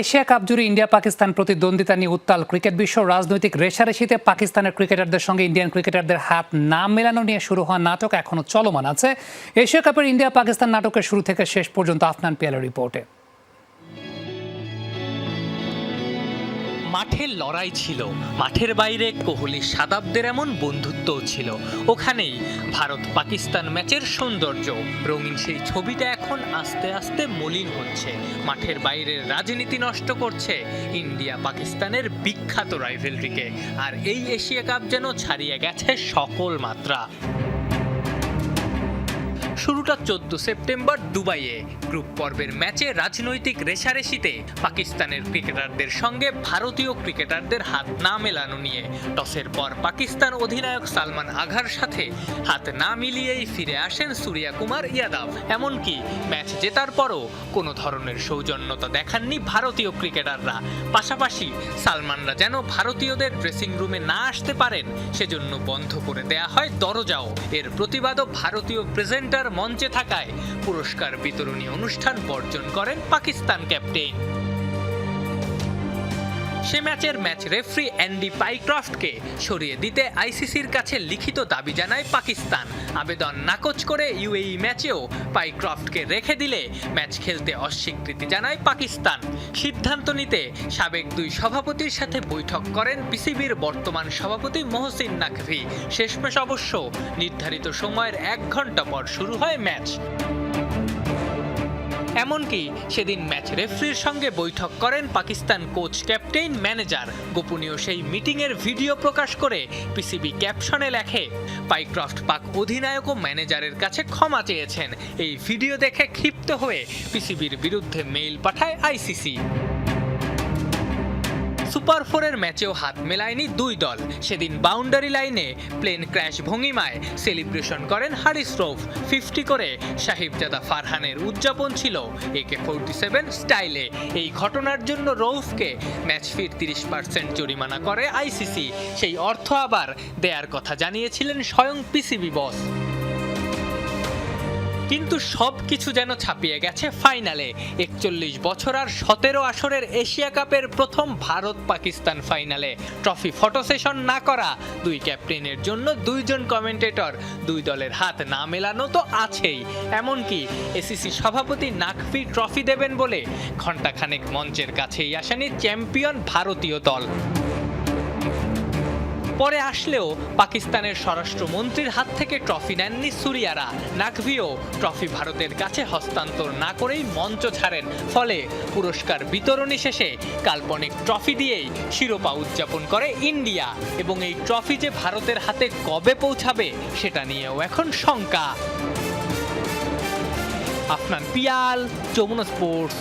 Asia cup জুড়ে India Pakistan প্রতিদ্বন্দ্বিতা নিয়ে উত্তাল। ক্রিকেট বিশ্ব রাজনৈতিক রেশারেশিতে পাকিস্তানের ক্রিকেটারদের সঙ্গে ইন্ডিয়ান ক্রিকেটারদের হাত না মেলানো নিয়ে শুরু হওয়া নাটক এখনও চলমান আছে। এশিয়া কাপের ইন্ডিয়া পাকিস্তান নাটকের শুরু থেকে শেষ পর্যন্ত আফনান পিয়ালের রিপোর্টে। মাঠের লড়াই ছিল। মাঠের বাইরে কোহলি সাদাবদের এমন বন্ধুত্বও ছিল। ওখানেই ভারত পাকিস্তান ম্যাচের সৌন্দর্য। রঙিন সেই ছবিটা এখন আস্তে আস্তে মলিন হচ্ছে। মাঠের বাইরের রাজনীতি নষ্ট করছে ইন্ডিয়া পাকিস্তানের বিখ্যাত রাইভেলরিকে আর এই এশিয়া কাপ যেন ছাড়িয়ে গেছে সকল মাত্রা। শুরুটা চোদ্দ সেপ্টেম্বর দুবাইয়ে। গ্রুপ পর্বের ম্যাচে রাজনৈতিক রেশারেশিতে পাকিস্তানের ক্রিকেটারদের সঙ্গে ভারতীয় ক্রিকেটারদের হাত না মেলানো নিয়ে। টসের পর পাকিস্তান অধিনায়ক সালমান আঘার সাথে হাত না মিলিয়েই ফিরে আসেন সূর্যা কুমার ইয়াদব। এমনকি ম্যাচ জেতার পরও কোনো ধরনের সৌজন্যতা দেখাননি ভারতীয় ক্রিকেটাররা। পাশাপাশি সালমানরা যেন ভারতীয়দের ড্রেসিং রুমে না আসতে পারেন, সেজন্য বন্ধ করে দেয়া হয় দরজাও। এর প্রতিবাদও ভারতীয় প্রেজেন্টার মঞ্চে থাকায় পুরস্কার বিতরণী অনুষ্ঠান বর্জন করেন পাকিস্তান ক্যাপ্টেন। সে ম্যাচের ম্যাচ রেফারি অ্যান্ডি পাইক্রফটকে সরিয়ে দিতে আইসিসির কাছে লিখিত দাবি জানায় পাকিস্তান। আবেদন নাকচ করে ইউএই ম্যাচেও পাইক্রফটকে রেখে দিলে ম্যাচ খেলতে অস্বীকৃতি জানায় পাকিস্তান। সিদ্ধান্ত নিতে সাবেক দুই সভাপতির সাথে বৈঠক করেন পিসিবির বর্তমান সভাপতি মহসিন নাকভি। শেষমেশ অবশ্য নির্ধারিত সময়ের এক ঘণ্টা পর শুরু হয় ম্যাচ। এমনকি সেদিন ম্যাচ রেফারির সঙ্গে বৈঠক করেন পাকিস্তান কোচ ক্যাপ্টেন ম্যানেজার। গোপনীয় সেই মিটিংয়ের ভিডিও প্রকাশ করে পিসিবি ক্যাপশনে লেখে, পাইক্রফট পাক অধিনায়ক ও ম্যানেজারের কাছে ক্ষমা চেয়েছেন। এই ভিডিও দেখে ক্ষিপ্ত হয়ে পিসিবির বিরুদ্ধে মেইল পাঠায় আইসিসি। সুপার ফোরের ম্যাচেও হাত মেলায়নি দুই দল। সেদিন বাউন্ডারি লাইনে প্লেন ক্র্যাশ ভঙ্গিমায় সেলিব্রেশন করেন হারিস রৌফ। ফিফটি করে সাহিবজাদা ফারহানের উদযাপন ছিল একে ফোরটি সেভেন স্টাইলে। এই ঘটনার জন্য রৌফকে ম্যাচ ফির তিরিশ পার্সেন্ট জরিমানা করে আইসিসি। সেই অর্থ আবার দেয়ার কথা জানিয়েছিলেন স্বয়ং পিসিবি বস। কিন্তু সব কিছু যেন ছাপিয়ে গেছে ফাইনালে। একচল্লিশ বছর আর সতেরো আসরের এশিয়া কাপের প্রথম ভারত পাকিস্তান ফাইনালে। ট্রফি ফটো সেশন না করা, দুই ক্যাপ্টেনের জন্য দুইজন কমেন্টেটর, দুই দলের হাত না মেলানো তো আছেই। এমনকি এসিসি সভাপতি নাকফি ট্রফি দেবেন বলে ঘণ্টাখানেক মঞ্চের কাছেই আসেনি চ্যাম্পিয়ন ভারতীয় দল। পরে আসলেও পাকিস্তানের স্বরাষ্ট্রমন্ত্রীর হাত থেকে ট্রফি নেননি সুরিয়ারা। নাকভিও ট্রফি ভারতের কাছে হস্তান্তর না করেই মঞ্চ ছাড়েন। ফলে পুরস্কার বিতরণী শেষে কাল্পনিক ট্রফি দিয়েই শিরোপা উদযাপন করে ইন্ডিয়া। এবং এই ট্রফি যে ভারতের হাতে কবে পৌঁছাবে সেটা নিয়েও এখন শঙ্কা। আফনান পিয়াল, যমুনা স্পোর্টস।